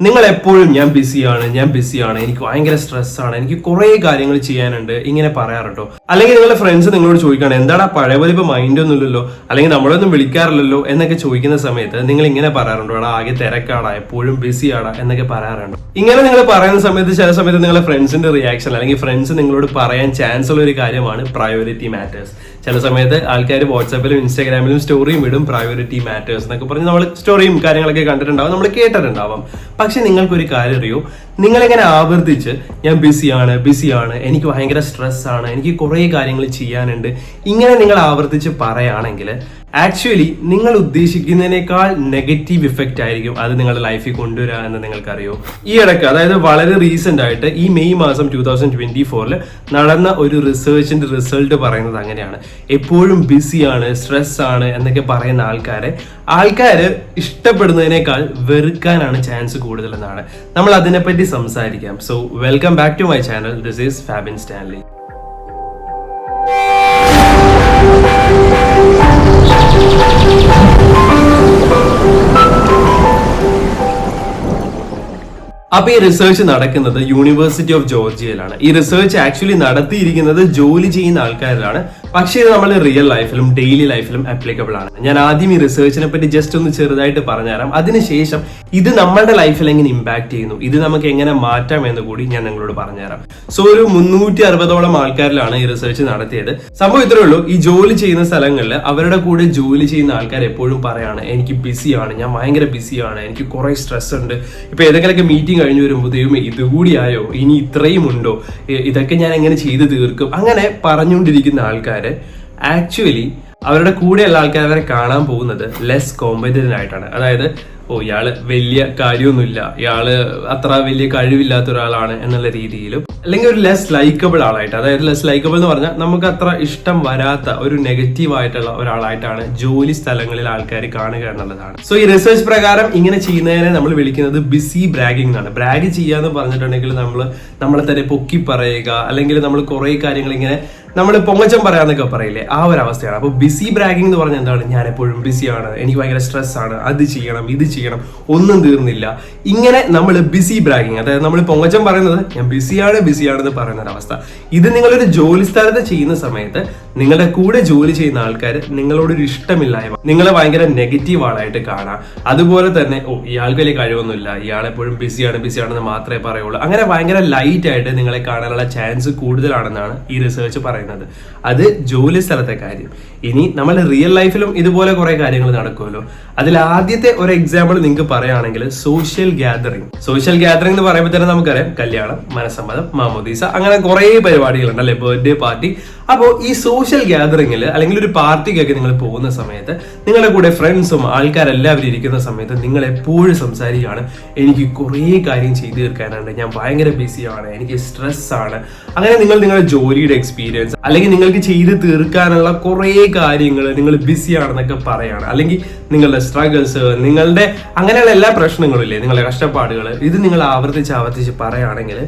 നിങ്ങൾ എപ്പോഴും ഞാൻ ബിസിയാണ് ഞാൻ ബിസിയാണ് എനിക്ക് ഭയങ്കര സ്ട്രെസ്സാണ് എനിക്ക് കുറേ കാര്യങ്ങൾ ചെയ്യാനുണ്ട് ഇങ്ങനെ പറയാറുണ്ടോ? അല്ലെങ്കിൽ നിങ്ങളുടെ ഫ്രണ്ട്സ് നിങ്ങളോട് ചോദിക്കുകയാണ് എന്താണ് പഴയപോലെ പഴയ പോലെ ഇപ്പൊ മൈൻഡ് ഒന്നുമില്ലല്ലോ അല്ലെങ്കിൽ നമ്മളൊന്നും വിളിക്കാറില്ലല്ലോ? എന്നൊക്കെ ചോദിക്കുന്ന സമയത്ത് നിങ്ങൾ ഇങ്ങനെ പറയാറുണ്ടോ? എടാ ആകെ തിരക്കാടാ എപ്പോഴും ബിസിയാടാ എന്നൊക്കെ പറയാറുണ്ടോ? ഇങ്ങനെ നിങ്ങൾ പറയുന്ന സമയത്ത് ചില സമയത്ത് നിങ്ങളുടെ ഫ്രണ്ട്സിന്റെ റിയാക്ഷൻ അല്ലെങ്കിൽ ഫ്രണ്ട്സ് നിങ്ങളോട് പറയാൻ ചാൻസ് ഉള്ള ഒരു കാര്യമാണ് പ്രയോറിറ്റി മാറ്റേഴ്സ് ചില സമയത്ത് ആൾക്കാർ വാട്സാപ്പിലും ഇൻസ്റ്റാഗ്രാമിലും സ്റ്റോറിയും ഇടും പ്രയോറിറ്റി മാറ്റേഴ്സ് എന്നൊക്കെ പറഞ്ഞ് നമ്മൾ സ്റ്റോറിയും കാര്യങ്ങളൊക്കെ കണ്ടിട്ടുണ്ടാവും നമ്മൾ കേട്ടിട്ടുണ്ടാവും. പക്ഷെ നിങ്ങൾക്കൊരു കാര്യം അറിയോ? നിങ്ങളിങ്ങനെ ആവർത്തിച്ച് ഞാൻ ബിസിയാണ് ബിസിയാണ് എനിക്ക് ഭയങ്കര സ്ട്രെസ്സാണ് എനിക്ക് കുറേ കാര്യങ്ങൾ ചെയ്യാനുണ്ട് ഇങ്ങനെ നിങ്ങൾ ആവർത്തിച്ച് പറയുകയാണെങ്കിൽ ആക്ച്വലി നിങ്ങൾ ഉദ്ദേശിക്കുന്നതിനേക്കാൾ നെഗറ്റീവ് ഇഫക്റ്റ് ആയിരിക്കും അത് നിങ്ങളുടെ ലൈഫിൽ കൊണ്ടുവരിക എന്ന് നിങ്ങൾക്കറിയോ. ഈ ഇടയ്ക്ക് അതായത് വളരെ റീസെന്റ് ആയിട്ട് ഈ മെയ് മാസം ടൂ തൗസൻഡ് ട്വന്റി ഫോറിൽ നടന്ന ഒരു റിസർച്ചിന്റെ റിസൾട്ട് പറയുന്നത് അങ്ങനെയാണ്. എപ്പോഴും ബിസിയാണ് സ്ട്രെസ് ആണ് എന്നൊക്കെ പറയുന്ന ആൾക്കാരെ ആൾക്കാർ ഇഷ്ടപ്പെടുന്നതിനേക്കാൾ വെറുക്കാനാണ് ചാൻസ് കൂടുതലെന്നാണ്. നമ്മൾ അതിനെപ്പറ്റി സംസാരിക്കാം. So welcome back to my channel this is Fabin Stanley അപ്പൊ ഈ റിസർച്ച് നടക്കുന്നത് യൂണിവേഴ്സിറ്റി ഓഫ് ജോർജിയയിലാണ് ഈ റിസർച്ച് ആക്ച്വലി നടത്തിയിരിക്കുന്നത് ജോലി ചെയ്യുന്ന ആൾക്കാരിലാണ്. പക്ഷേ ഇത് നമ്മൾ റിയൽ ലൈഫിലും ഡെയിലി ലൈഫിലും അപ്ലിക്കബിൾ ആണ്. ഞാൻ ആദ്യം ഈ റിസർച്ചിനെ പറ്റി ജസ്റ്റ് ഒന്ന് ചെറുതായിട്ട് പറഞ്ഞുതരാം. അതിനുശേഷം ഇത് നമ്മളുടെ ലൈഫിൽ എങ്ങനെ ഇമ്പാക്ട് ചെയ്യുന്നു? ഇത് നമുക്ക് എങ്ങനെ മാറ്റാം എന്ന് കൂടി ഞാൻ നിങ്ങളോട് പറഞ്ഞുതരാം. സോ ഒരു മുന്നൂറ്റി അറുപതോളം ആൾക്കാരിലാണ് ഈ റിസർച്ച് നടത്തിയത്. സംഭവം ഇത്രേ ഉള്ളൂ. ഈ ജോലി ചെയ്യുന്ന സ്ഥലങ്ങളിൽ അവരുടെ കൂടെ ജോലി ചെയ്യുന്ന ആൾക്കാർ എപ്പോഴും പറയാണ് എനിക്ക് ബിസിയാണ് ഞാൻ ഭയങ്കര ബിസിയാണ് എനിക്ക് കുറെ സ്ട്രെസ് ഉണ്ട്. ഇപ്പൊ ഏതെങ്കിലുമൊക്കെ മീറ്റിംഗ് കഴിഞ്ഞു വരുമ്പോൾ ദൈവമേ ഇതുകൂടിയായോ ഇനി ഇത്രയും ഉണ്ടോ? ഇതൊക്കെ ഞാൻ എങ്ങനെ ചെയ്തു തീർക്കും? അങ്ങനെ പറഞ്ഞുകൊണ്ടിരിക്കുന്ന ആൾക്കാര് ആക്ച്വലി അവരുടെ കൂടെയുള്ള ആൾക്കാർ അവരെ കാണാൻ പോകുന്നത് ലെസ് കോമ്പറ്റന്റ് ആയിട്ടാണ്. അതായത് ഓ ഇയാൾ വലിയ കാര്യമൊന്നുമില്ല. ഇയാൾ അത്ര വലിയ കഴിവില്ലാത്ത ഒരാളാണ് എന്നുള്ള രീതിയിലും അല്ലെങ്കിൽ ഒരു ലെസ് ലൈക്കബിൾ ആളായിട്ട്. അതായത് ലെസ് ലൈക്കബിൾ എന്ന് പറഞ്ഞാൽ നമുക്ക് അത്ര ഇഷ്ടം വരാത്ത ഒരു നെഗറ്റീവ് ആയിട്ടുള്ള ഒരാളായിട്ടാണ് ജോലി സ്ഥലങ്ങളിൽ ആൾക്കാർ കാണുക എന്നുള്ളതാണ്. സോ ഈ റിസർച്ച് പ്രകാരം ഇങ്ങനെ ചെയ്യുന്നതിനെ നമ്മൾ വിളിക്കുന്നത് ബിസി ബ്രാഗിംഗ് എന്നാണ്. ബ്രാഗ് ചെയ്യാന്ന് പറഞ്ഞിട്ടുണ്ടെങ്കിൽ നമ്മൾ നമ്മളെ തന്നെ പൊക്കി പറയുക അല്ലെങ്കിൽ നമ്മൾ കുറേ കാര്യങ്ങൾ ഇങ്ങനെ നമ്മൾ പൊങ്ങച്ചം പറയാന്നൊക്കെ പറയില്ലേ? ആ ഒരു അവസ്ഥയാണ്. അപ്പോൾ ബിസി ബ്രാഗിംഗ് എന്ന് പറഞ്ഞാൽ എന്താണ്? ഞാൻ എപ്പോഴും ബിസിയാണ് എനിക്ക് ഭയങ്കര സ്ട്രെസ് ആണ്. അത് ചെയ്യണം ഇത് ചെയ്യണം ഒന്നും തീർന്നില്ല. ഇങ്ങനെ നമ്മൾ ബിസി ബ്രാഗിങ് അതായത് നമ്മൾ പൊങ്ങച്ചം പറയുന്നത് ഞാൻ ബിസിയാണ് ബിസിയാണെന്ന് പറയുന്ന ഒരു അവസ്ഥ. ഇത് നിങ്ങളൊരു ജോലി സ്ഥലത്ത് ചെയ്യുന്ന സമയത്ത് നിങ്ങളുടെ കൂടെ ജോലി ചെയ്യുന്ന ആൾക്കാർ നിങ്ങളോടൊരു ഇഷ്ടമില്ലായ്മ നിങ്ങളെ ഭയങ്കര നെഗറ്റീവ് ആളായിട്ട് കാണാം. അതുപോലെ തന്നെ ഓ ഇയാൾക്ക് വലിയ കഴിവൊന്നുമില്ല. ഇയാൾ എപ്പോഴും ബിസിയാണ് ബിസിയാണെന്ന് മാത്രമേ പറയുള്ളൂ. അങ്ങനെ ഭയങ്കര ലൈറ്റ് ആയിട്ട് നിങ്ങളെ കാണാനുള്ള ചാൻസ് കൂടുതലാണെന്നാണ് ഈ റിസർച്ച് പറയുന്നത്. അത് ജോലി സ്ഥലത്തെ കാര്യം. ഇനി നമ്മൾ റിയൽ ലൈഫിലും ഇതുപോലെ കുറെ കാര്യങ്ങൾ നടക്കുമല്ലോ. അതിൽ ആദ്യത്തെ ഒരു എക്സാമ്പിൾ നിങ്ങൾക്ക് പറയുകയാണെങ്കിൽ സോഷ്യൽ ഗ്യാതറിംഗ് സോഷ്യൽ ഗ്യാതറിംഗ് എന്ന് പറയുമ്പോൾ തന്നെ നമുക്കറിയാം കല്യാണം മനസ്സമ്മതം മാമോദീസ അങ്ങനെ കുറേ പരിപാടികളുണ്ട് അല്ലെ? ബർത്ത്ഡേ പാർട്ടി അപ്പോൾ ഈ സോഷ്യൽ ഗ്യാതറിങ്ങിൽ അല്ലെങ്കിൽ ഒരു പാർട്ടിക്കൊക്കെ നിങ്ങൾ പോകുന്ന സമയത്ത് നിങ്ങളുടെ കൂടെ ഫ്രണ്ട്സും ആൾക്കാരെല്ലാവരും ഇരിക്കുന്ന സമയത്ത് നിങ്ങൾ എപ്പോഴും സംസാരിക്കുകയാണ് എനിക്ക് കുറേ കാര്യം ചെയ്തു തീർക്കാനുണ്ട്. ഞാൻ ഭയങ്കര ബിസിയാണ് എനിക്ക് സ്ട്രെസ് ആണ്. അങ്ങനെ നിങ്ങൾ നിങ്ങളുടെ ജോലിയുടെ എക്സ്പീരിയൻസ് അല്ലെങ്കിൽ നിങ്ങൾക്ക് ചെയ്ത് തീർക്കാനുള്ള കുറേ കാര്യങ്ങൾ നിങ്ങൾ ബിസിയാണെന്നൊക്കെ പറയുകയാണ് അല്ലെങ്കിൽ നിങ്ങളുടെ സ്ട്രഗിൾസ് നിങ്ങളുടെ അങ്ങനെയുള്ള എല്ലാ പ്രശ്നങ്ങളും ഇല്ലേ നിങ്ങളുടെ കഷ്ടപ്പാടുകൾ ഇത് നിങ്ങൾ ആവർത്തിച്ച് ആവർത്തിച്ച് പറയുകയാണെങ്കിൽ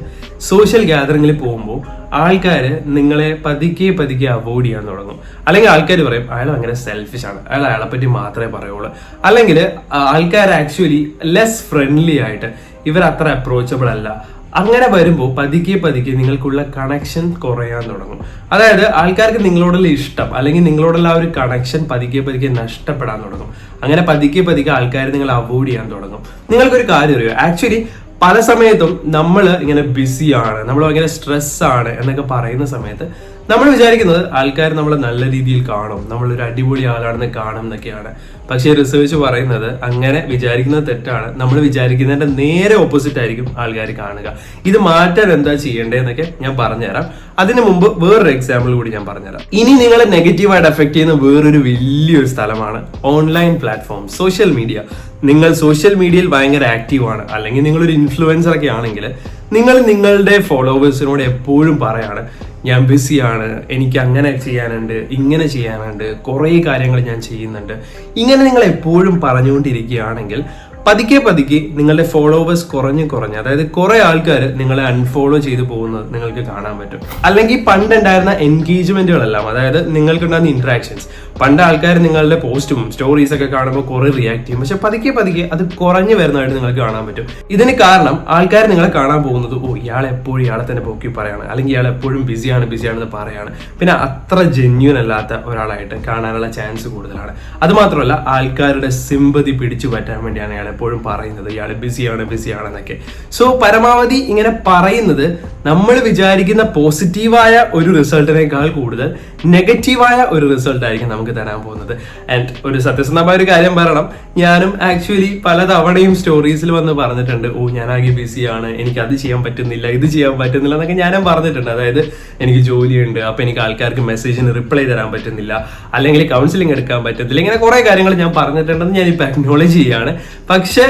സോഷ്യൽ ഗ്യാതറിങ്ങിൽ പോകുമ്പോൾ ആൾക്കാർ നിങ്ങളെ പതുക്കെ പതുക്കെ അവോയ്ഡ് ചെയ്യാൻ തുടങ്ങും. അല്ലെങ്കിൽ ആൾക്കാർ പറയും അയാൾ അങ്ങനെ സെൽഫിഷ് ആണ്. അയാൾ അയാളെ പറ്റി മാത്രമേ പറയുള്ളൂ. അല്ലെങ്കിൽ ആൾക്കാർ ആക്ച്വലി ലെസ് ഫ്രണ്ട്ലി ആയിട്ട് ഇവർ അത്ര അപ്രോച്ചബിൾ അല്ല. അങ്ങനെ വരുമ്പോൾ പതുക്കെ പതുക്കെ നിങ്ങൾക്കുള്ള കണക്ഷൻ കുറയാൻ തുടങ്ങും. അതായത് ആൾക്കാർക്ക് നിങ്ങളോടുള്ള ഇഷ്ടം അല്ലെങ്കിൽ നിങ്ങളോടുള്ള ആ ഒരു കണക്ഷൻ പതുക്കെ പതുക്കെ നഷ്ടപ്പെടാൻ തുടങ്ങും. അങ്ങനെ പതുക്കെ പതുക്കെ ആൾക്കാർ നിങ്ങൾ അവോയ്ഡ് ചെയ്യാൻ തുടങ്ങും. നിങ്ങൾക്കൊരു കാര്യം അറിയോ? ആക്ച്വലി പല സമയത്തും നമ്മൾ ഇങ്ങനെ ബിസിയാണ് നമ്മൾ ഭയങ്കര സ്ട്രെസ് ആണ് എന്നൊക്കെ പറയുന്ന സമയത്ത് നമ്മൾ വിചാരിക്കുന്നത് ആൾക്കാർ നമ്മളെ നല്ല രീതിയിൽ കാണും നമ്മൾ ഒരു അടിപൊളി ആളാണെന്ന് കാണും എന്നൊക്കെയാണ്. പക്ഷേ റിസർച്ച് പറയുന്നത് അങ്ങനെ വിചാരിക്കുന്നത് തെറ്റാണ്. നമ്മൾ വിചാരിക്കുന്നതിന്റെ നേരെ ഓപ്പോസിറ്റ് ആയിരിക്കും ആൾക്കാർ കാണുക. ഇത് മാറ്റാൻ എന്താ ചെയ്യേണ്ടതെന്നൊക്കെ ഞാൻ പറഞ്ഞുതരാം. അതിനു മുമ്പ് വേറൊരു എക്സാമ്പിൾ കൂടി ഞാൻ പറഞ്ഞുതരാം. ഇനി നിങ്ങളെ നെഗറ്റീവായിട്ട് എഫക്ട് ചെയ്യുന്ന വേറൊരു വലിയൊരു സ്ഥലമാണ് ഓൺലൈൻ പ്ലാറ്റ്ഫോം സോഷ്യൽ മീഡിയ നിങ്ങൾ സോഷ്യൽ മീഡിയയിൽ ഭയങ്കര ആക്റ്റീവ് ആണ്. അല്ലെങ്കിൽ നിങ്ങളൊരു ഇൻഫ്ലുവൻസർ ഒക്കെ ആണെങ്കിൽ നിങ്ങൾ നിങ്ങളുടെ ഫോളോവേഴ്സിനോട് എപ്പോഴും പറയാണ് ഞാൻ ബിസിയാണ് എനിക്ക് അങ്ങനെ ചെയ്യാനുണ്ട് ഇങ്ങനെ ചെയ്യാനുണ്ട് കുറേ കാര്യങ്ങൾ ഞാൻ ചെയ്യുന്നുണ്ട്. ഇങ്ങനെ നിങ്ങൾ എപ്പോഴും പറഞ്ഞുകൊണ്ടിരിക്കുകയാണെങ്കിൽ പതുക്കെ പതുക്കെ നിങ്ങളുടെ ഫോളോവേഴ്സ് കുറഞ്ഞ് കുറഞ്ഞ് അതായത് കുറെ ആൾക്കാർ നിങ്ങളെ അൺഫോളോ ചെയ്തു പോകുന്നത് നിങ്ങൾക്ക് കാണാൻ പറ്റും. അല്ലെങ്കിൽ പണ്ടുണ്ടായിരുന്ന എൻഗേജ്മെന്റുകളെല്ലാം അതായത് നിങ്ങൾക്കുണ്ടാകുന്ന ഇന്ററാക്ഷൻസ് പണ്ട് ആൾക്കാർ നിങ്ങളുടെ പോസ്റ്റും സ്റ്റോറീസ് ഒക്കെ കാണുമ്പോൾ കുറെ റിയാക്ട് ചെയ്യും. പക്ഷെ പതുക്കെ പതുക്കെ അത് കുറഞ്ഞു വരുന്നതായിട്ട് നിങ്ങൾക്ക് കാണാൻ പറ്റും. ഇതിന് കാരണം ആൾക്കാർ നിങ്ങളെ കാണാൻ പോകുന്നത് ഓ ഇയാൾ എപ്പോഴും ഇയാളെ തന്നെ പോക്കി പറയാണ്. അല്ലെങ്കിൽ ഇയാൾ എപ്പോഴും ബിസിയാണ് ബിസിയാണെന്ന് പറയാണ്. പിന്നെ അത്ര ജെന്യൂൻ അല്ലാത്ത ഒരാളായിട്ട് കാണാനുള്ള ചാൻസ് കൂടുതലാണ്. അതുമാത്രമല്ല ആൾക്കാരുടെ സിമ്പതി പിടിച്ചു പറ്റാൻ വേണ്ടിയാണ് എപ്പോഴും പറയുന്നത് ഇയാൾ ബിസിയാണ് ബിസിയാണെന്നൊക്കെ. സോ പരമാവധി ഇങ്ങനെ പറയുന്നത് നമ്മൾ വിചാരിക്കുന്ന പോസിറ്റീവായ ഒരു റിസൾട്ടിനേക്കാൾ കൂടുതൽ നെഗറ്റീവായ ഒരു റിസൾട്ട് ആയിരിക്കും നമുക്ക് തരാൻ പോകുന്നത്. ആൻഡ് ഒരു സത്യസന്ധമായ ഒരു കാര്യം പറയണം. ഞാനും ആക്ച്വലി പല തവണയും സ്റ്റോറീസിൽ വന്ന് പറഞ്ഞിട്ടുണ്ട് ഓ ഞാനാകെ ആണ്. എനിക്ക് അത് ചെയ്യാൻ പറ്റുന്നില്ല ഇത് ചെയ്യാൻ പറ്റുന്നില്ല എന്നൊക്കെ ഞാനും പറഞ്ഞിട്ടുണ്ട്. അതായത് എനിക്ക് ജോലിയുണ്ട് അപ്പൊ എനിക്ക് ആൾക്കാർക്ക് മെസ്സേജിന് റിപ്ലൈ തരാൻ പറ്റുന്നില്ല അല്ലെങ്കിൽ കൗൺസിലിംഗ് എടുക്കാൻ പറ്റുന്നില്ല ഇങ്ങനെ കുറെ കാര്യങ്ങൾ ഞാൻ പറഞ്ഞിട്ടുണ്ടെന്ന് ഞാൻ ഇപ്പൊ അക്നോളജ് ചെയ്യാണ്. പക്ഷേ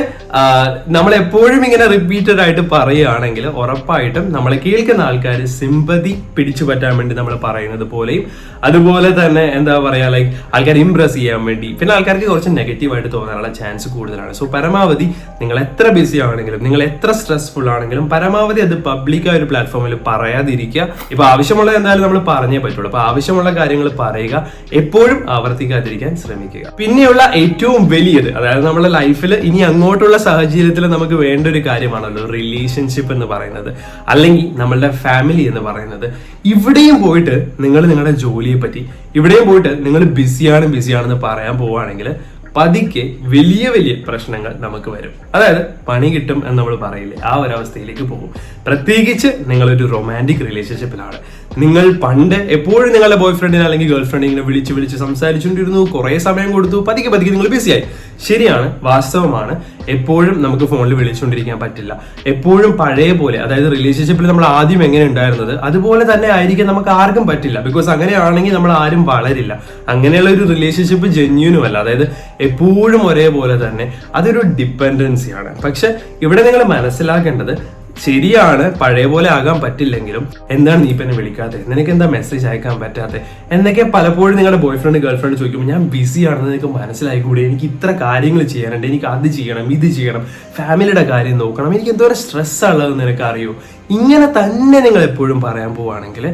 നമ്മൾ എപ്പോഴും ഇങ്ങനെ റിപ്പീറ്റഡ് ആയിട്ട് പറയുകയാണെങ്കിൽ ഉറപ്പായിട്ടും നമ്മളെ കേൾക്കുന്ന ആൾക്കാർ സിമ്പതി പിടിച്ചു പറ്റാൻ വേണ്ടി നമ്മൾ പറയുന്നത് പോലെയും അതുപോലെ തന്നെ എന്താ പറയാ ലൈക്ക് ആൾക്കാർ ഇംപ്രസ് ചെയ്യാൻ വേണ്ടി പിന്നെ ആൾക്കാർക്ക് കുറച്ച് നെഗറ്റീവ് ആയിട്ട് തോന്നാനുള്ള ചാൻസ് കൂടുതലാണ്. സോ പരമാവധി നിങ്ങൾ എത്ര ബിസി ആണെങ്കിലും നിങ്ങൾ എത്ര സ്ട്രെസ്ഫുൾ ആണെങ്കിലും പരമാവധി അത് പബ്ലിക്കായ ഒരു പ്ലാറ്റ്ഫോമിൽ പറയാതിരിക്കുക. ഇപ്പൊ ആവശ്യമുള്ള എന്തായാലും നമ്മൾ പറഞ്ഞേ പറ്റുള്ളൂ. അപ്പൊ ആവശ്യമുള്ള കാര്യങ്ങൾ പറയുക എപ്പോഴും ആവർത്തിക്കാതിരിക്കാൻ ശ്രമിക്കുക. പിന്നെയുള്ള ഏറ്റവും വലിയത് അതായത് നമ്മുടെ ലൈഫിൽ ഇനി അങ്ങോട്ടുള്ള സാഹചര്യത്തിൽ നമുക്ക് വേണ്ട ഒരു കാര്യമാണല്ലോ റിലേഷൻഷിപ്പ് എന്ന് പറയുന്നത്. അല്ലെങ്കിൽ നമ്മളുടെ ഫാമിലി എന്ന് പറയുന്നത്. ഇവിടെയും പോയിട്ട് നിങ്ങൾ നിങ്ങളുടെ ജോലിയെ പറ്റി ഇവിടെയും പോയിട്ട് നിങ്ങൾ ബിസിയാണ് ബിസിയാണെന്ന് പറയാൻ പോവുകയാണെങ്കിൽ പതിക്കെ വലിയ വലിയ പ്രശ്നങ്ങൾ നമുക്ക് വരും. അതായത് പണി കിട്ടും എന്ന് നമ്മൾ പറയില്ലേ ആ ഒരു അവസ്ഥയിലേക്ക് പോകും. പ്രത്യേകിച്ച് നിങ്ങളൊരു റൊമാന്റിക് റിലേഷൻഷിപ്പിലാണ് നിങ്ങൾ പണ്ട് എപ്പോഴും നിങ്ങളുടെ ബോയ് ഫ്രണ്ടിനെ അല്ലെങ്കിൽ ഗേൾ ഫ്രണ്ടിനെ വിളിച്ച് വിളിച്ച് സംസാരിച്ചുകൊണ്ടിരുന്നു കുറേ സമയം കൊടുത്തു പതിക്കെ പതിക്കെ നിങ്ങൾ ബിസിയായി ശരിയാണ് വാസ്തവമാണ്. എപ്പോഴും നമുക്ക് ഫോണിൽ വിളിച്ചുകൊണ്ടിരിക്കാൻ പറ്റില്ല. എപ്പോഴും പഴയ പോലെ അതായത് റിലേഷൻഷിപ്പിൽ നമ്മൾ ആദ്യം എങ്ങനെ ഉണ്ടായിരുന്നത് അതുപോലെ തന്നെ ആയിരിക്കും നമുക്ക് ആർക്കും പറ്റില്ല. ബിക്കോസ് അങ്ങനെയാണെങ്കിൽ നമ്മൾ ആരും വളരില്ല. അങ്ങനെയുള്ള ഒരു റിലേഷൻഷിപ്പ് ജെന്യൂനും അല്ല. അതായത് എപ്പോഴും ഒരേപോലെ തന്നെ അതൊരു ഡിപ്പെൻഡൻസിയാണ് പക്ഷെ ഇവിടെ നിങ്ങൾ മനസ്സിലാക്കേണ്ടത് ശരിയാണ് പഴയ പോലെ ആകാൻ പറ്റില്ലെങ്കിലും എന്താണ് നീ എന്നെ വിളിക്കാത്തത് നിനക്ക് എന്താ മെസ്സേജ് അയക്കാൻ പറ്റാത്തത് എന്നൊക്കെ പലപ്പോഴും നിങ്ങളുടെ ബോയ് ഫ്രണ്ട് ഗേൾ ഫ്രണ്ട് ചോദിക്കുമ്പോൾ ഞാൻ ബിസി ആണെന്ന് നിനക്ക് മനസ്സിലായിക്കൂടി? എനിക്ക് ഇത്ര കാര്യങ്ങൾ ചെയ്യാനുണ്ട്. എനിക്ക് അത് ചെയ്യണം ഇത് ചെയ്യണം. ഫാമിലിയുടെ കാര്യം നോക്കണം. എനിക്ക് എന്തോരം സ്ട്രെസ് ഉള്ളതെന്ന് നിനക്ക് അറിയോ ഇങ്ങനെ തന്നെ നിങ്ങൾ എപ്പോഴും പറയാൻ പോവുകയാണെങ്കിൽ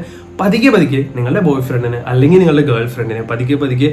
പതുക്കെ പതുക്കെ നിങ്ങളുടെ ബോയ് ഫ്രണ്ടിന് അല്ലെങ്കിൽ നിങ്ങളുടെ ഗേൾ ഫ്രണ്ടിന് പതുക്കെ പതുക്കെ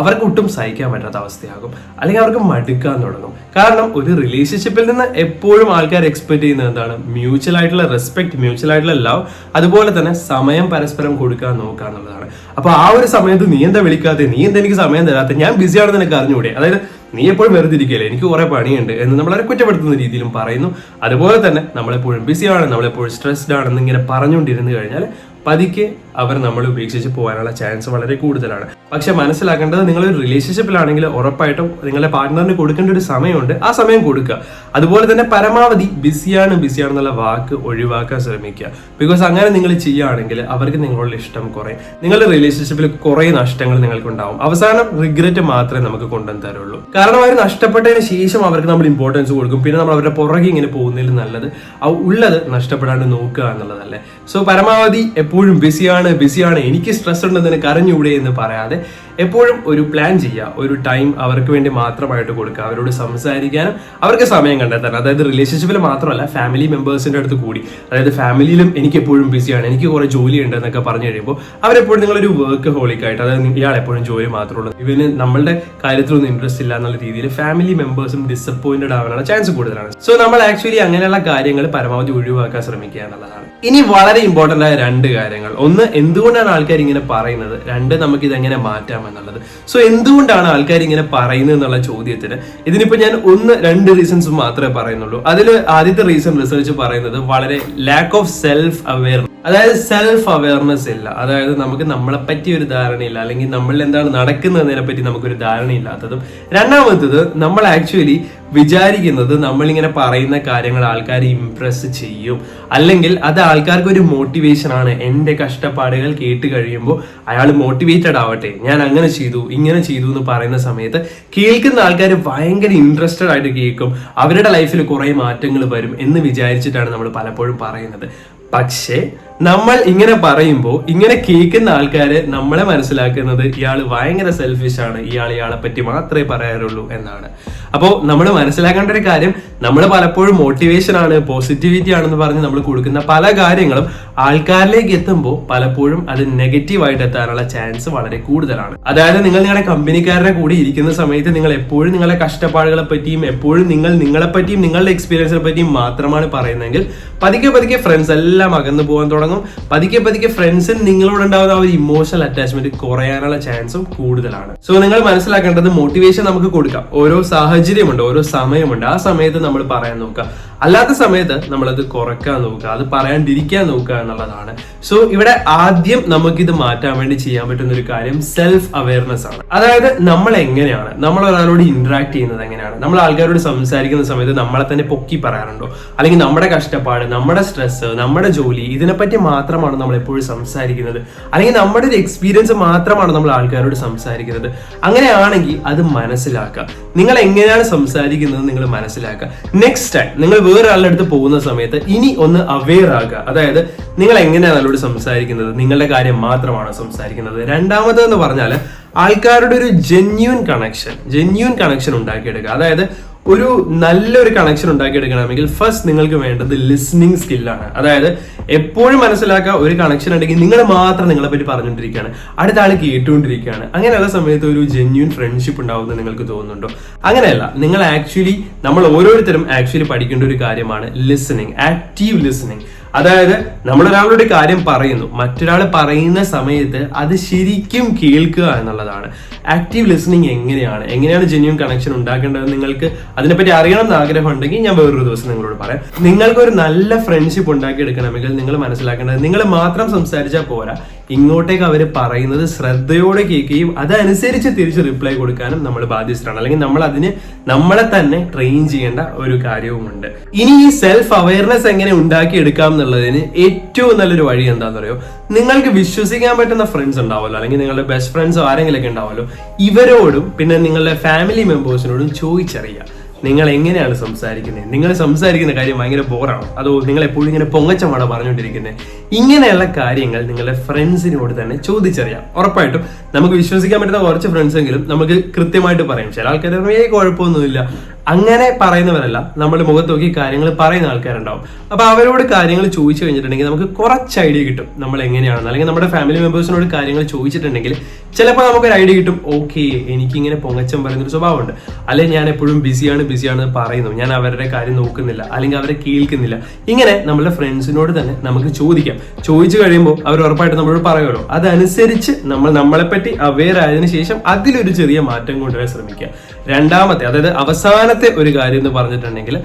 അവർക്ക് ഒട്ടും സഹിക്കാൻ പറ്റാത്ത അവസ്ഥയാകും. അല്ലെങ്കിൽ അവർക്ക് മടുക്കാൻ തുടങ്ങും. കാരണം ഒരു റിലേഷൻഷിപ്പിൽ നിന്ന് എപ്പോഴും ആൾക്കാർ എക്സ്പെക്ട് ചെയ്യുന്നത് എന്താണ്? മ്യൂച്വൽ ആയിട്ടുള്ള റെസ്പെക്ട് മ്യൂച്വൽ ആയിട്ടുള്ള ലവ് അതുപോലെ തന്നെ സമയം പരസ്പരം കൊടുക്കാൻ നോക്കുക എന്നുള്ളതാണ്. അപ്പൊ ആ ഒരു സമയത്ത് നീ എന്താ വിളിക്കാതെ നീ എന്താ എനിക്ക് സമയം തരാത്ത? ഞാൻ ബിസി ആണെന്ന് നിനക്ക് അറിഞ്ഞുകൂടെ അതായത് നീ എപ്പോഴും വെറുതെ ഇരിക്കുകയല്ലേ? എനിക്ക് കുറെ പണിയുണ്ട് എന്ന് നമ്മളെ കുറ്റപ്പെടുത്തുന്ന രീതിയിലും പറയുന്നു. അതുപോലെ തന്നെ നമ്മളെപ്പോഴും ബിസിയാണ് നമ്മളെപ്പോഴും സ്ട്രെസ്ഡ് ആണെന്ന് ഇങ്ങനെ പറഞ്ഞുകൊണ്ടിരുന്നു കഴിഞ്ഞാൽ പതിക്കെ അവർ നമ്മൾ ഉപേക്ഷിച്ച് പോകാനുള്ള ചാൻസ് വളരെ കൂടുതലാണ്. പക്ഷെ മനസ്സിലാക്കേണ്ടത് നിങ്ങൾ ഒരു റിലേഷൻഷിപ്പിലാണെങ്കിൽ ഉറപ്പായിട്ടും നിങ്ങളുടെ പാർട്ട്ണറിന് കൊടുക്കേണ്ട ഒരു സമയമുണ്ട്. ആ സമയം കൊടുക്കുക. അതുപോലെ തന്നെ പരമാവധി ബിസിയാണ് ബിസിയാണെന്നുള്ള വാക്ക് ഒഴിവാക്കാൻ ശ്രമിക്കുക. ബിക്കോസ് അങ്ങനെ നിങ്ങൾ ചെയ്യുകയാണെങ്കിൽ അവർക്ക് നിങ്ങളുടെ ഇഷ്ടം കുറേ നിങ്ങളുടെ റിലേഷൻഷിപ്പിൽ കുറേ നഷ്ടങ്ങൾ നിങ്ങൾക്ക് ഉണ്ടാവും അവസാനം റിഗ്രറ്റ് മാത്രമേ നമുക്ക് കൊണ്ടുവന്ന് തരുള്ളൂ. കാരണം അവർ നഷ്ടപ്പെട്ടതിന് ശേഷം അവർക്ക് നമ്മൾ ഇമ്പോർട്ടൻസ് കൊടുക്കും. പിന്നെ നമ്മൾ അവരുടെ പുറകെ ഇങ്ങനെ പോകുന്നതിൽ നല്ലത് ആ ഉള്ളത് നഷ്ടപ്പെടാണ്ട് നോക്കുക എന്നുള്ളതല്ലേ. സോ പരമാവധി എപ്പോഴും ബിസിയാണ് ബിസിയാണ് എനിക്ക് സ്ട്രെസ് ഉണ്ടെന്ന് നിനക്ക് അറിഞ്ഞൂടെ എന്ന് പറയാതെ എപ്പോഴും ഒരു പ്ലാൻ ചെയ്യുക. ഒരു ടൈം അവർക്ക് വേണ്ടി മാത്രമായിട്ട് കൊടുക്കുക. അവരോട് സംസാരിക്കാനും അവർക്ക് സമയം കണ്ടെത്താൻ അതായത് റിലേഷൻഷിപ്പിൽ മാത്രമല്ല ഫാമിലി മെമ്പേഴ്സിന്റെ അടുത്ത് കൂടി. അതായത് ഫാമിലിയിലും എനിക്ക് എപ്പോഴും ബിസിയാണ് എനിക്ക് കുറെ ഉണ്ട് എന്നൊക്കെ പറഞ്ഞു കഴിയുമ്പോൾ അവരെപ്പോഴും നിങ്ങളൊരു വർക്ക് ഹോളിക്കായിട്ട് അതായത് ഇയാൾ എപ്പോഴും ജോലി മാത്രമേ ഉള്ളൂ. ഇവന് നമ്മളുടെ കാര്യത്തിലൊന്നും ഇൻട്രസ്റ്റ് ഇല്ല എന്നുള്ള രീതിയിൽ ഫാമിലി മെമ്പേഴ്സും ഡിസപ്പോയിന്റഡ് ആവാനുള്ള ചാൻസ് കൂടുതലാണ്. സോ നമ്മൾ ആക്ച്വലി അങ്ങനെയുള്ള കാര്യങ്ങൾ പരമാവധി ഒഴിവാക്കാൻ ശ്രമിക്കുക എന്നുള്ളതാണ്. ഇനി വളരെ ഇമ്പോർട്ടന്റ് ആയ രണ്ട് കാര്യങ്ങൾ. ഒന്ന് എന്തുകൊണ്ടാണ് ആൾക്കാർ ഇങ്ങനെ പറയുന്നത്? രണ്ട് നമുക്ക് ഇതെങ്ങനെ മാറ്റാം? എന്നുള്ളത്. സോ എന്തുകൊണ്ടാണ് ആൾക്കാർ ഇങ്ങനെ പറയുന്നത് എന്നുള്ള ചോദ്യത്തിന്? ഇതിനിപ്പോ ഞാൻ ഒന്ന് രണ്ട് റീസൺസ് മാത്രമേ പറയുന്നുള്ളൂ. അതിൽ ആദ്യത്തെ റീസൺ റിസർച്ച് പറയുന്നത് വളരെ ലാക്ക് ഓഫ് സെൽഫ് അവയർനെസ് അതായത് സെൽഫ് അവയർനെസ് ഇല്ല. അതായത് നമുക്ക് നമ്മളെ പറ്റി ഒരു ധാരണയില്ല. അല്ലെങ്കിൽ നമ്മൾ എന്താണ് നടക്കുന്നതിനെ പറ്റി നമുക്കൊരു ധാരണയില്ലാത്തതും. രണ്ടാമത്തത് നമ്മൾ ആക്ച്വലി വിചാരിക്കുന്നത് നമ്മളിങ്ങനെ പറയുന്ന കാര്യങ്ങൾ ആൾക്കാരെ ഇംപ്രസ് ചെയ്യും. അല്ലെങ്കിൽ അത് ആൾക്കാർക്ക് ഒരു മോട്ടിവേഷൻ ആണ്. എന്റെ കഷ്ടപ്പാടുകൾ കേട്ട് കഴിയുമ്പോൾ അയാൾ മോട്ടിവേറ്റഡ് ആവട്ടെ. ഞാൻ അങ്ങനെ ചെയ്തു ഇങ്ങനെ ചെയ്തു എന്ന് പറയുന്ന സമയത്ത് കേൾക്കുന്ന ആൾക്കാർ ഭയങ്കര ഇൻട്രസ്റ്റഡ് ആയിട്ട് കേൾക്കും. അവരുടെ ലൈഫിൽ കുറേ മാറ്റങ്ങൾ വരും എന്ന് വിചാരിച്ചിട്ടാണ് നമ്മൾ പലപ്പോഴും പറയുന്നത്. പക്ഷേ നമ്മൾ ഇങ്ങനെ പറയുമ്പോൾ ഇങ്ങനെ കേൾക്കുന്ന ആൾക്കാരെ നമ്മളെ മനസ്സിലാക്കുന്നത് ഇയാൾ ഭയങ്കര സെൽഫിഷ് ആണ്. ഇയാൾ ഇയാളെ പറ്റി മാത്രമേ പറയാറുള്ളൂ എന്നാണ്. അപ്പോൾ നമ്മൾ മനസ്സിലാക്കേണ്ട ഒരു കാര്യം നമ്മൾ പലപ്പോഴും മോട്ടിവേഷൻ ആണ് പോസിറ്റിവിറ്റി ആണെന്ന് പറഞ്ഞ് നമ്മൾ കൊടുക്കുന്ന പല കാര്യങ്ങളും ആൾക്കാരിലേക്ക് എത്തുമ്പോൾ പലപ്പോഴും അത് നെഗറ്റീവായിട്ട് എത്താനുള്ള ചാൻസ് വളരെ കൂടുതലാണ്. അതായത് നിങ്ങൾ നിങ്ങളുടെ കമ്പനിക്കാരുടെ കൂടി ഇരിക്കുന്ന സമയത്ത് നിങ്ങൾ എപ്പോഴും നിങ്ങളുടെ കഷ്ടപ്പാടുകളെ പറ്റിയും എപ്പോഴും നിങ്ങൾ നിങ്ങളെ പറ്റിയും നിങ്ങളുടെ എക്സ്പീരിയൻസിനെ പറ്റിയും മാത്രമാണ് പറയുന്നതെങ്കിൽ പതുക്കെ പതുക്കെ ഫ്രണ്ട്സ് എല്ലാം അകന്നു പോകാൻ തുടങ്ങും. പതുക്കെ പതുക്കെ ഫ്രണ്ട്സിന് നിങ്ങളോട് ഉണ്ടാകുന്ന ഒരു ഇമോഷണൽ അറ്റാച്ച്മെന്റ് കുറയാനുള്ള ചാൻസും കൂടുതലാണ്. സോ നിങ്ങൾ മനസ്സിലാക്കേണ്ടത് മോട്ടിവേഷൻ നമുക്ക് കൊടുക്കാം. ഓരോ സാഹചര്യമുണ്ട് ഓരോ സമയമുണ്ട്. ആ സമയത്ത് നമ്മൾ പറയാൻ നോക്കുക. അല്ലാത്ത സമയത്ത് നമ്മളത് കുറയ്ക്കാൻ നോക്കുക അത് പറയാണ്ടിരിക്കാൻ നോക്കുക എന്നുള്ളതാണ്. സോ ഇവിടെ ആദ്യം നമുക്കിത് മാറ്റാൻ വേണ്ടി ചെയ്യാൻ പറ്റുന്ന ഒരു കാര്യം സെൽഫ് അവയർനെസ് ആണ്. അതായത് നമ്മൾ എങ്ങനെയാണ് നമ്മൾ ഒരാളോട് ഇന്ററാക്ട് ചെയ്യുന്നത് എങ്ങനെയാണ്? നമ്മൾ ആൾക്കാരോട് സംസാരിക്കുന്ന സമയത്ത് നമ്മളെ തന്നെ പൊക്കി പറയാറുണ്ടോ? അല്ലെങ്കിൽ നമ്മുടെ കഷ്ടപ്പാട് നമ്മുടെ സ്ട്രെസ് നമ്മുടെ ജോലി ഇതിനെപ്പറ്റി മാത്രമാണ് നമ്മൾ എപ്പോഴും സംസാരിക്കുന്നത്? അല്ലെങ്കിൽ നമ്മുടെ ഒരു എക്സ്പീരിയൻസ് മാത്രമാണ് നമ്മൾ ആൾക്കാരോട് സംസാരിക്കുന്നത്? അങ്ങനെയാണെങ്കിൽ അത് മനസ്സിലാക്കുക. നിങ്ങൾ എങ്ങനെയാണ് സംസാരിക്കുന്നത് നിങ്ങൾ മനസ്സിലാക്കുക. നെക്സ്റ്റ് ടൈം നിങ്ങൾ വേറെ ആളുടെ അടുത്ത് പോകുന്ന സമയത്ത് ഇനി ഒന്ന് അവെയർ ആകുക അതായത് നിങ്ങൾ എങ്ങനെയാണ് ആളോട് സംസാരിക്കുന്നത്? നിങ്ങളുടെ കാര്യം മാത്രമാണ് സംസാരിക്കുന്നത്? രണ്ടാമത് എന്ന് പറഞ്ഞാൽ ആൾക്കാരുടെ ഒരു ജെന്യൂൻ കണക്ഷൻ ജെന്യൂൻ കണക്ഷൻ ഉണ്ടാക്കിയെടുക്കുക. അതായത് ഒരു നല്ലൊരു കണക്ഷൻ ഉണ്ടാക്കിയെടുക്കണമെങ്കിൽ ഫസ്റ്റ് നിങ്ങൾക്ക് വേണ്ടത് ലിസ്ണിംഗ് സ്കില്ലാണ് അതായത് എപ്പോഴും മനസ്സിലാക്കുക ഒരു കണക്ഷൻ ഉണ്ടെങ്കിൽ നിങ്ങൾ മാത്രം നിങ്ങളെ പറ്റി പറഞ്ഞുകൊണ്ടിരിക്കുകയാണ്. അടുത്ത ആൾ കേട്ടുകൊണ്ടിരിക്കുകയാണ്. അങ്ങനെയുള്ള സമയത്ത് ഒരു ജെന്യൂൻ ഫ്രണ്ട്ഷിപ്പ് ഉണ്ടാവുമെന്ന് നിങ്ങൾക്ക് തോന്നുന്നുണ്ടോ? അങ്ങനെയല്ല. നിങ്ങൾ ആക്ച്വലി നമ്മൾ ഓരോരുത്തരും ആക്ച്വലി പഠിക്കേണ്ട ഒരു കാര്യമാണ് ലിസണിങ് ആക്റ്റീവ് ലിസണിങ് അതായത് നമ്മൾ ഒരാളോട് കാര്യം പറയുന്നു മറ്റൊരാൾ പറയുന്ന സമയത്ത് അത് ശരിക്കും കേൾക്കുക എന്നുള്ളതാണ്. ആക്റ്റീവ് ലിസണിങ് എങ്ങനെയാണ്? എങ്ങനെയാണ് ജെന്യൂൻ കണക്ഷൻ ഉണ്ടാക്കേണ്ടത് നിങ്ങൾക്ക്? അതിനെപ്പറ്റി അറിയണം എന്ന് ആഗ്രഹം ഉണ്ടെങ്കിൽ ഞാൻ വേറൊരു ദിവസം നിങ്ങളോട് പറയാം. നിങ്ങൾക്ക് ഒരു നല്ല ഫ്രണ്ട്ഷിപ്പ് ഉണ്ടാക്കിയെടുക്കണമെങ്കിൽ നിങ്ങൾ മനസ്സിലാക്കേണ്ടത് നിങ്ങൾ മാത്രം സംസാരിച്ചാൽ പോരാ. ഇങ്ങോട്ടേക്ക് അവർ പറയുന്നത് ശ്രദ്ധയോടെ കേൾക്കുകയും അതനുസരിച്ച് തിരിച്ച് റിപ്ലൈ കൊടുക്കാനും നമ്മൾ ബാധ്യസ്ഥരാണ്. അല്ലെങ്കിൽ നമ്മൾ അതിന് നമ്മളെ തന്നെ ട്രെയിൻ ചെയ്യേണ്ട ഒരു കാര്യവുമുണ്ട്. ഇനി ഈ സെൽഫ് അവയർനെസ് എങ്ങനെ ഉണ്ടാക്കിയെടുക്കാം എന്നുള്ളതിന് ഏറ്റവും നല്ലൊരു വഴി എന്താണെന്ന് പറയുമോ നിങ്ങൾക്ക് വിശ്വസിക്കാൻ പറ്റുന്ന ഫ്രണ്ട്സ് ഉണ്ടാവുമല്ലോ. അല്ലെങ്കിൽ നിങ്ങളുടെ ബെസ്റ്റ് ഫ്രണ്ട്സോ ആരെങ്കിലൊക്കെ ഉണ്ടാവുമല്ലോ. ഇവരോടും പിന്നെ നിങ്ങളുടെ ഫാമിലി മെമ്പേഴ്സിനോടും ചോദിച്ചറിയുക. നിങ്ങൾ എങ്ങനെയാണ് സംസാരിക്കുന്നത്? നിങ്ങൾ സംസാരിക്കുന്ന കാര്യം ഭയങ്കര ബോറാണോ അതോ നിങ്ങൾ എപ്പോഴും ഇങ്ങനെ പൊങ്ങച്ചമാണോ പറഞ്ഞുകൊണ്ടിരിക്കുന്നത്? ഇങ്ങനെയുള്ള കാര്യങ്ങൾ നിങ്ങളുടെ ഫ്രണ്ട്സിനോട് തന്നെ ചോദിച്ചറിയാം. ഉറപ്പായിട്ടും നമുക്ക് വിശ്വസിക്കാൻ പറ്റുന്ന കുറച്ച് ഫ്രണ്ട്സ് എങ്കിലും നമുക്ക് കൃത്യമായിട്ട് പറയും. ചില ആൾക്കാർ ഏ കുഴപ്പമൊന്നുമില്ല. അങ്ങനെ പറയുന്നവരല്ല നമ്മൾ മുഖത്ത് നോക്കി കാര്യങ്ങൾ പറയുന്ന ആൾക്കാരുണ്ടാവും. അപ്പൊ അവരോട് കാര്യങ്ങൾ ചോദിച്ചു കഴിഞ്ഞിട്ടുണ്ടെങ്കിൽ നമുക്ക് കുറച്ച് ഐഡിയ കിട്ടും നമ്മൾ എങ്ങനെയാണെന്ന്. അല്ലെങ്കിൽ നമ്മുടെ ഫാമിലി മെമ്പേഴ്സിനോട് കാര്യങ്ങൾ ചോദിച്ചിട്ടുണ്ടെങ്കിൽ ചിലപ്പോൾ നമുക്കൊരു ഐഡിയ കിട്ടും ഓക്കെ എനിക്കിങ്ങനെ പൊങ്ങച്ചം പറയുന്ന ഒരു സ്വഭാവമുണ്ട്. അല്ലെങ്കിൽ ഞാൻ എപ്പോഴും ബിസിയാണ് ബിസിയാണ് പറയുന്നു. ഞാൻ അവരുടെ കാര്യം നോക്കുന്നില്ല. അല്ലെങ്കിൽ അവരെ കേൾക്കുന്നില്ല. ഇങ്ങനെ നമ്മുടെ ഫ്രണ്ട്സിനോട് തന്നെ നമുക്ക് ചോദിക്കാം. ചോദിച്ചു കഴിയുമ്പോൾ അവർ ഉറപ്പായിട്ട് നമ്മളോട് പറയുമല്ലോ. അതനുസരിച്ച് നമ്മൾ നമ്മളെപ്പറ്റി അവെയർ ആയതിനു ശേഷം അതിലൊരു ചെറിയ മാറ്റം കൊണ്ടുവരാൻ ശ്രമിക്കുക. രണ്ടാമത്തെ അതായത് അവസാനത്തെ ഒരു കാര്യം എന്ന് പറഞ്ഞിട്ടുണ്ടെങ്കിൽ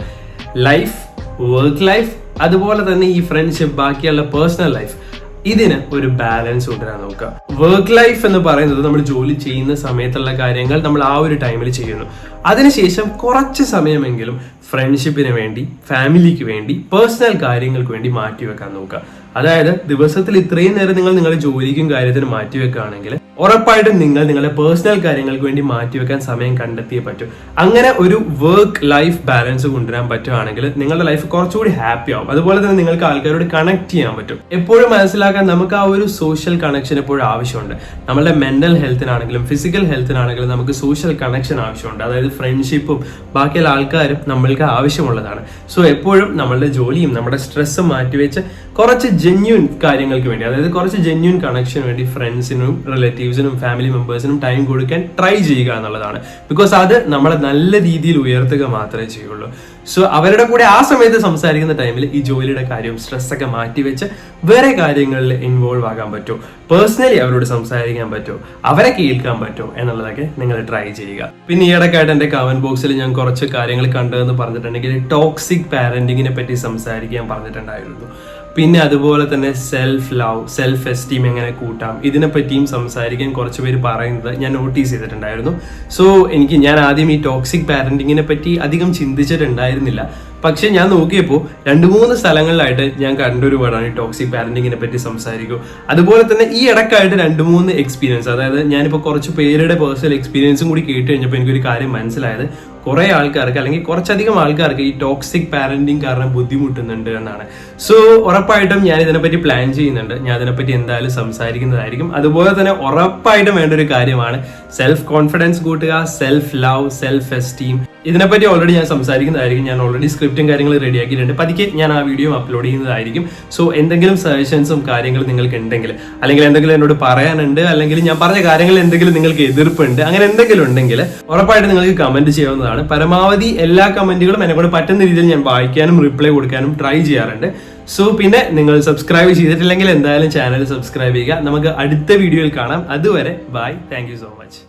ലൈഫ് വർക്ക് ലൈഫ് അതുപോലെ തന്നെ ഈ ഫ്രണ്ട്ഷിപ്പ് ബാക്കിയുള്ള പേഴ്സണൽ ലൈഫ് ഇതിന് ഒരു ബാലൻസ് കൊണ്ടുവരാൻ നോക്കുക. വർക്ക് ലൈഫ് എന്ന് പറയുന്നത് നമ്മൾ ജോലി ചെയ്യുന്ന സമയത്തുള്ള കാര്യങ്ങൾ നമ്മൾ ആ ഒരു ടൈമിൽ ചെയ്യുന്നു. അതിനുശേഷം കുറച്ച് സമയമെങ്കിലും ഫ്രണ്ട്ഷിപ്പിന് വേണ്ടി ഫാമിലിക്ക് വേണ്ടി പേഴ്സണൽ കാര്യങ്ങൾക്ക് വേണ്ടി മാറ്റിവെക്കാൻ നോക്കുക. അതായത് ദിവസത്തിൽ ഇത്രയും നേരം നിങ്ങൾ നിങ്ങളുടെ ജോലിക്കും കാര്യത്തിനും മാറ്റിവെക്കുകയാണെങ്കിൽ ഉറപ്പായിട്ടും നിങ്ങൾ നിങ്ങളുടെ പേഴ്സണൽ കാര്യങ്ങൾക്ക് വേണ്ടി മാറ്റിവെക്കാൻ സമയം കണ്ടെത്തിയേ പറ്റും. അങ്ങനെ ഒരു വർക്ക് ലൈഫ് ബാലൻസ് കൊണ്ടുവരാൻ പറ്റുകയാണെങ്കിൽ നിങ്ങളുടെ ലൈഫ് കുറച്ചുകൂടി ഹാപ്പി ആവും. അതുപോലെ തന്നെ നിങ്ങൾക്ക് ആൾക്കാരോട് കണക്ട് ചെയ്യാൻ പറ്റും. എപ്പോഴും മനസ്സിലാക്കാൻ നമുക്ക് ആ ഒരു സോഷ്യൽ കണക്ഷൻ എപ്പോഴും ആവശ്യമുണ്ട്. നമ്മളുടെ മെന്റൽ ഹെൽത്തിനാണെങ്കിലും ഫിസിക്കൽ ഹെൽത്തിനാണെങ്കിലും നമുക്ക് സോഷ്യൽ കണക്ഷൻ ആവശ്യമുണ്ട്. അതായത് ഫ്രണ്ട്ഷിപ്പും ബാക്കിയുള്ള ആൾക്കാരും നമ്മൾക്ക് ആവശ്യമുള്ളതാണ്. സോ എപ്പോഴും നമ്മളുടെ ജോലിയും നമ്മുടെ സ്ട്രെസ്സും മാറ്റിവെച്ച് കുറച്ച് ജെന്യൂൻ കാര്യങ്ങൾക്ക് വേണ്ടി അതായത് കുറച്ച് ജെന്യൂൻ കണക്ഷൻ വേണ്ടി ഫ്രണ്ട്സിനും റിലേറ്റീവ്സിനും ഫാമിലി മെമ്പേഴ്സിനും ടൈം കൊടുക്കാൻ ട്രൈ ചെയ്യുക എന്നുള്ളതാണ്. ബിക്കോസ് അത് നമ്മളെ നല്ല രീതിയിൽ ഉയർത്തുക മാത്രമേ ചെയ്യുള്ളൂ. സോ അവരുടെ കൂടെ ആ സമയത്ത് സംസാരിക്കുന്ന ടൈമിൽ ഈ ജോലിയുടെ കാര്യവും സ്ട്രെസ്സൊക്കെ മാറ്റിവെച്ച് വേറെ കാര്യങ്ങളിൽ ഇൻവോൾവ് ആകാൻ പറ്റുമോ പേഴ്സണലി അവരോട് സംസാരിക്കാൻ പറ്റുമോ അവരെ കേൾക്കാൻ പറ്റുമോ എന്നുള്ളതൊക്കെ നിങ്ങൾ ട്രൈ ചെയ്യുക. പിന്നെ ഈ ഇടയ്ക്കായിട്ട് എന്റെ കമന്റ് ബോക്സിൽ ഞാൻ കുറച്ച് കാര്യങ്ങൾ കണ്ടതെന്ന് പറഞ്ഞിട്ടുണ്ടെങ്കിൽ ടോക്സിക് പാരന്റിങ്ങിനെ പറ്റി സംസാരിക്കാൻ പറഞ്ഞിട്ടുണ്ടായിരുന്നു. പിന്നെ അതുപോലെ തന്നെ സെൽഫ് ലവ് സെൽഫ് എസ്റ്റീം എങ്ങനെ കൂട്ടാം? ഇതിനെപ്പറ്റിയും സംസാരിക്കാൻ കുറച്ച് പേര് പറയുന്നത് ഞാൻ നോട്ടീസ് ചെയ്തിട്ടുണ്ടായിരുന്നു. സോ എനിക്ക് ഞാൻ ആദ്യം ഈ ടോക്സിക് പാരന്റിങ്ങിനെ പറ്റി അധികം ചിന്തിച്ചിട്ടുണ്ടായിരുന്നില്ല. പക്ഷെ ഞാൻ നോക്കിയപ്പോൾ രണ്ട് മൂന്ന് സ്ഥലങ്ങളിലായിട്ട് ഞാൻ കണ്ടൊരു വേർഡാണ് ഈ ടോക്സിക് പാരന്റിങ്ങിനെ പറ്റി സംസാരിക്കും. അതുപോലെ തന്നെ ഈ ഇടക്കായിട്ട് രണ്ട് മൂന്ന് എക്സ്പീരിയൻസ് അതായത് ഞാനിപ്പോൾ കുറച്ച് പേരുടെ പേഴ്സണൽ എക്സ്പീരിയൻസും കൂടി കേട്ട് കഴിഞ്ഞപ്പോൾ എനിക്കൊരു കാര്യം മനസ്സിലായത്. കുറെ ആൾക്കാർക്ക് അല്ലെങ്കിൽ കുറച്ചധികം ആൾക്കാർക്ക് ഈ ടോക്സിക് പാരന്റിങ് കാരണം ബുദ്ധിമുട്ടുന്നുണ്ട് എന്നാണ്. സോ ഉറപ്പായിട്ടും ഞാൻ ഇതിനെപ്പറ്റി പ്ലാൻ ചെയ്യുന്നുണ്ട്. ഞാൻ അതിനെപ്പറ്റി എന്തായാലും സംസാരിക്കുന്നതായിരിക്കും. അതുപോലെ തന്നെ ഉറപ്പായിട്ടും വേണ്ട ഒരു കാര്യമാണ് സെൽഫ് കോൺഫിഡൻസ് കൂട്ടുക സെൽഫ് ലവ് സെൽഫ് എസ്റ്റീം ഇതിനെപ്പറ്റി ഓൾറെഡി ഞാൻ സംസാരിക്കുന്നതായിരിക്കും. ഞാൻ ഓൾറെഡി സ്ക്രിപ്റ്റും കാര്യങ്ങളും റെഡിയാക്കിയിട്ടുണ്ട് പതുക്കെ ഞാൻ ആ വീഡിയോ അപ്ലോഡ് ചെയ്യുന്നതായിരിക്കും. സോ എന്തെങ്കിലും സജഷൻസും കാര്യങ്ങളും നിങ്ങൾക്ക് ഉണ്ടെങ്കിൽ അല്ലെങ്കിൽ എന്തെങ്കിലും എന്നോട് പറയാനുണ്ട് അല്ലെങ്കിൽ ഞാൻ പറഞ്ഞ കാര്യങ്ങളിൽ എന്തെങ്കിലും നിങ്ങൾക്ക് എതിർപ്പുണ്ട് അങ്ങനെ എന്തെങ്കിലും ഉണ്ടെങ്കിൽ ഉറപ്പായിട്ട് നിങ്ങൾക്ക് കമന്റ് ചെയ്യാവുന്നതാണ്. പരമാവധി എല്ലാ കമന്റുകളും എന്നെ കൊണ്ട് പറ്റുന്ന രീതിയിൽ ഞാൻ വായിക്കാനും റിപ്ലൈ കൊടുക്കാനും ട്രൈ ചെയ്യാറുണ്ട്. സോ പിന്നെ നിങ്ങൾ സബ്സ്ക്രൈബ് ചെയ്തിട്ടില്ലെങ്കിൽ എന്തായാലും ചാനൽ സബ്സ്ക്രൈബ് ചെയ്യുക. നമുക്ക് അടുത്ത വീഡിയോയിൽ കാണാം. അതുവരെ ബൈ താങ്ക് സോ മച്ച്